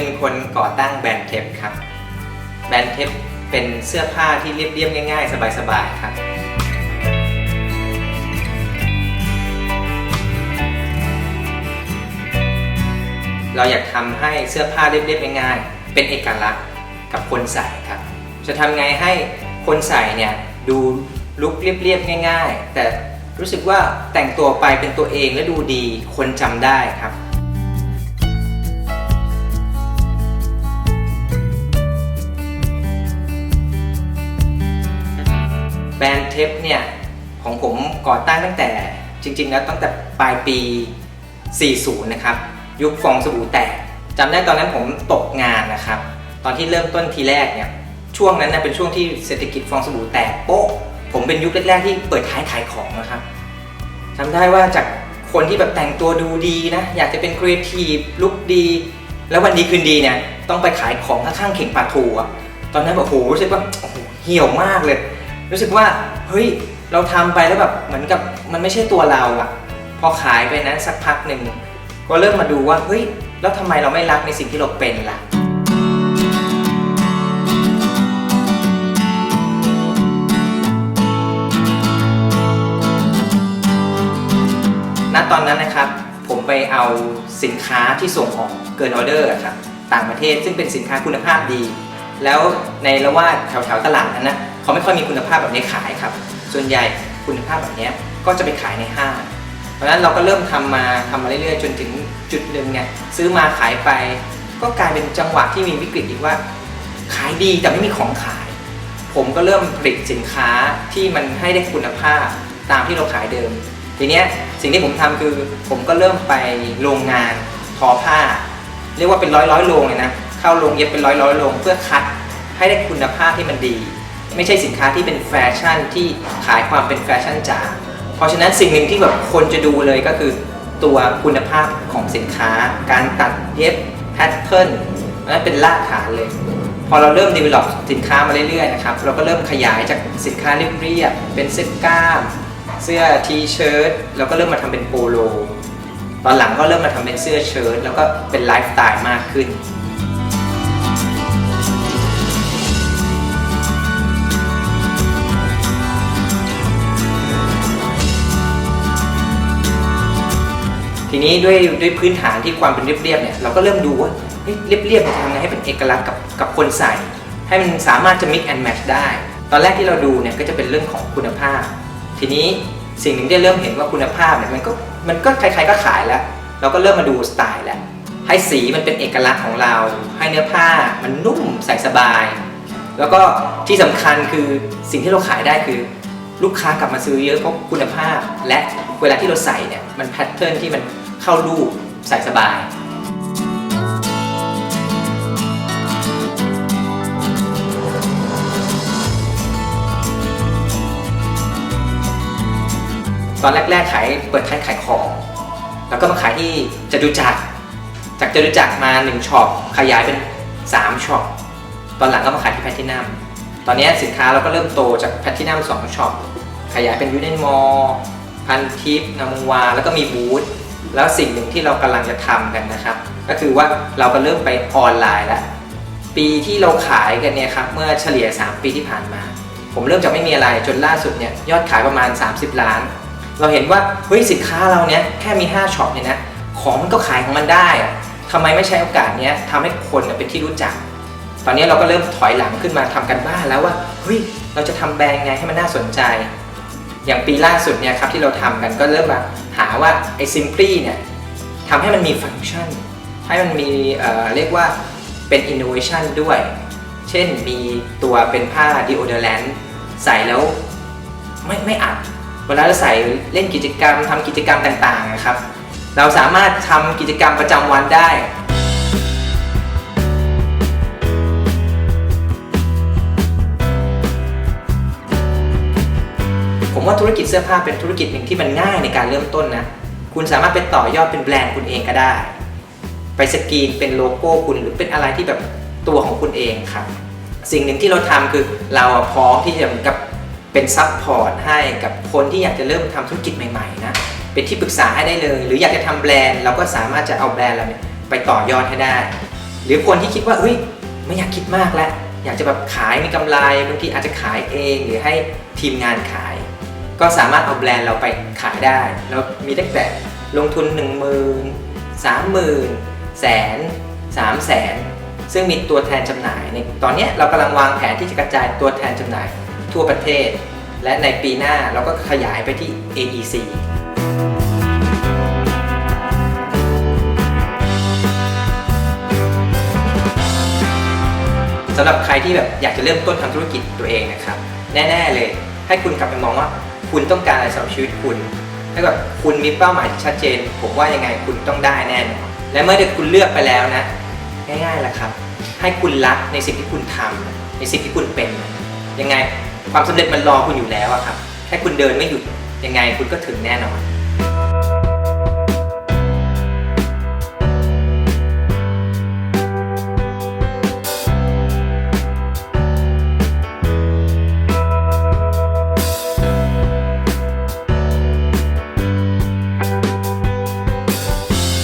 เป็นคนก่อตั้งแบรนด์เทปครับ แบรนด์เทปเป็นเสื้อผ้าที่เรียบๆง่าย ๆ สบายๆครับเราอยากทำให้เสื้อผ้าเรียบๆง่ายๆเป็นเอกลักษณ์กับคนใส่ครับ จะทำไงให้คนใส่เนี่ยดูลุคเรียบๆง่าย ๆ แต่รู้สึกว่าแต่งตัวไปเป็นตัวเองและดูดีคนจำได้ครับ แบรนด์เทปเนี่ย ของผมก่อตั้งตั้งแต่จริง ๆ แล้วตั้งแต่ปลายปี 40 นะครับ ยุคฟองสบู่แตกจำได้ตอนนั้นผมตกงานนะครับ ตอนที่เริ่มต้นทีแรกเนี่ยช่วงนั้นนะเป็นช่วงที่เศรษฐกิจฟองสบู่แตกโป๊ะผมเป็นยุคแรกๆที่เปิดท้ายขายของนะครับจำได้ว่าจากคนที่แบบแต่งตัวดูดีนะ อยากจะเป็นครีเอทีฟลุคดี แล้ววันดีคืนดีเนี่ย ต้องไปขายของข้างๆเข่งปลาทูอะตอนนั้นแบบโหรู้สึกว่าโอ้โหเหี่ยวมากเลย รู้สึกว่าเฮ้ยเราทำไปแล้วแบบเหมือนกับมันไม่ใช่ตัวเราอะพอขายไปนั้นสักพักหนึ่งก็เริ่มมาดูว่าเฮ้ยแล้วทำไมเราไม่รักในสิ่งที่เราเป็นล่ะณตอนนั้นนะครับ ผมไปเอาสินค้าที่ส่งออกเกินออเดอร์ครับต่างประเทศซึ่งเป็นสินค้าคุณภาพดี แล้วในละว่าแถวๆตลาดนั้นนะ เขาไม่ค่อยมีคุณภาพแบบนี้ขายครับ ส่วนใหญ่คุณภาพแบบนี้ก็จะไปขายในห้างเพราะฉะนั้นเราก็เริ่มทำมาทำมาเรื่อยๆ จนถึงจุดหนึ่งเนี่ยซื้อมาขายไป ก็กลายเป็นจังหวะที่มีวิกฤตอีกว่า ขายดีแต่ไม่มีของขาย ผมก็เริ่มผลิตสินค้าที่มันให้ได้คุณภาพตามที่เราขายเดิม ทีเนี้ยสิ่งที่ผมทำคือผมก็เริ่มไปโรงงานทอผ้า เรียกว่าเป็นร้อยร้อยโรงเลยนะเข้าโรงเย็บเป็นร้อยร้อยโรงเพื่อคัดให้ได้คุณภาพที่มันดี ไม่ใช่สินค้าที่เป็นแฟชั่นที่ขายความเป็นแฟชั่นจ๋าเพราะฉะนั้นสิ่งหนึ่งที่แบบคนจะดูเลยก็คือตัวคุณภาพของสินค้า การตัดเย็บแพทเทิร์นนั่นเป็นรากฐานเลย พอเราเริ่ม develop สินค้ามาเรื่อยๆนะครับเราก็เริ่มขยายจากสินค้าเรียบๆเป็นเสื้อกล้ามเสื้อทีเชิ้ตแล้วก็เริ่มมาทำเป็นโปโล ตอนหลังก็เริ่มมาทำเป็นเสื้อเชิ้ตแล้วก็เป็นไลฟ์สไตล์มากขึ้น ทีนี้ด้วยด้วยพื้นฐานที่ความเป็นเรียบๆเนี่ยเราก็เริ่มดูว่าเฮ้ยเรียบๆมันทำไงให้เป็นเอกลักษณ์กับกับคนใส่ ให้มันสามารถจะ mix and match ได้ ตอนแรกที่เราดูเนี่ยก็จะเป็นเรื่องของคุณภาพ ทีนี้สิ่งหนึ่งที่เริ่มเห็นว่าคุณภาพเนี่ยมันก็มันก็ใครๆก็ขายแล้ว เราก็เริ่มมาดูสไตล์แล้วให้สีมันเป็นเอกลักษณ์ของเรา ให้เนื้อผ้ามันนุ่มใส่สบาย แล้วก็ที่สำคัญคือสิ่งที่เราขายได้คือ ลูกค้ากลับมาซื้อเยอะเพราะคุณภาพและ เวลาที่เราใส่เนี่ยมันแพทเทิร์นที่มันเข้ารูปใส่สบายตอนแรกๆขายเปิดท้ายขายของ แล้วก็มาขายที่จตุจักร จากจตุจักรมา1ช็อปขยายเป็น3ช็อป ตอนหลังก็มาขายที่แพทตินัม ตอนนี้สินค้าเราก็เริ่มโตจากแพทตินัม2ช็อป ขยายเป็นยูเนนมอล พันทิปนามวา แล้วก็มีบูธแล้วสิ่งหนึ่งที่เรากำลังจะทำกันนะครับ ก็คือว่าเราก็เริ่มไปออนไลน์แล้ว ปีที่เราขายกันเนี่ยครับเมื่อเฉลี่ย 3 ปีที่ผ่านมา ผมเริ่มจากไม่มีอะไรจนล่าสุดเนี่ยยอดขายประมาณ 30 ล้าน เราเห็นว่าเฮ้ยสินค้าเราเนี่ยแค่มี5ช็อปเนี่ยนะของมันก็ขายของมันได้ทำไมไม่ใช้โอกาสเนี้ยทำให้คนเป็นที่รู้จัก ตอนนี้เราก็เริ่มถอยหลังขึ้นมาทำกันบ้านแล้วว่าเฮ้ยเราจะทำแบรนด์ไงให้มันน่าสนใจ อย่างปีล่าสุดเนี่ยครับที่เราทำกันก็เริ่มมาหาว่าไอ้ซิมพลีเนี่ยทำให้มันมีฟังก์ชัน ให้มันมีเอ่อเรียกว่าเป็นอินโนเวชันด้วย เช่นมีตัวเป็นผ้าดีโอเดอร์แลนใส่แล้วไม่ไม่อับเวลาเราใส่เล่นกิจกรรมทำกิจกรรมต่างๆนะครับ เราสามารถทำกิจกรรมประจำวันได้ ว่าธุรกิจเสื้อผ้าเป็นธุรกิจหนึ่งที่มันง่ายในการเริ่มต้นนะ คุณสามารถไปต่อยอดเป็นแบรนด์คุณเองก็ได้ ไปสกรีนเป็นโลโก้คุณหรือเป็นอะไรที่แบบตัวของคุณเองครับ สิ่งหนึ่งที่เราทำคือเราพร้อมที่จะเหมือนกับเป็นซัพพอร์ตให้กับคนที่อยากจะเริ่มทำธุรกิจใหม่ๆนะ เป็นที่ปรึกษาให้ได้เลย หรืออยากจะทำแบรนด์เราก็สามารถจะเอาแบรนด์เราไปต่อยอดให้ได้ หรือคนที่คิดว่าเฮ้ยไม่อยากคิดมากแล้วอยากจะแบบขายมีกำไรบางทีอาจจะขายเองหรือให้ทีมงานขาย ก็สามารถเอาแบรนด์เราไปขายได้ แล้วมีตั้งแต่ลงทุน 1 0 0 0 0 3 0 0 0 0แสน3 0 0แสนซึ่งมีตัวแทนจำหน่ายในตอนนี้เรากำลังวางแผนที่จะกระจายตัวแทนจำหน่ายทั่วประเทศ และในปีหน้าเราก็ขยายไปที่ AEC สำหรับใครที่แบบอยากจะเริ่มต้นทำธุรกิจตัวเองนะครับ แน่ ๆ เลย ให้คุณกลับไปมองว่า คุณต้องการอะไรสำหรับชีวิตคุณถ้าแบบคุณมีเป้าหมายที่ชัดเจน ผมว่ายังไงคุณต้องได้แน่นอนและเมื่อเด็กคุณเลือกไปแล้วนะ ง่ายๆละครับ ให้คุณรักในสิ่งที่คุณทำในสิ่งที่คุณเป็นยังไงความสำเร็จมันรอคุณอยู่แล้วครับแค่คุณเดินไม่หยุดยังไงคุณก็ถึงแน่นอน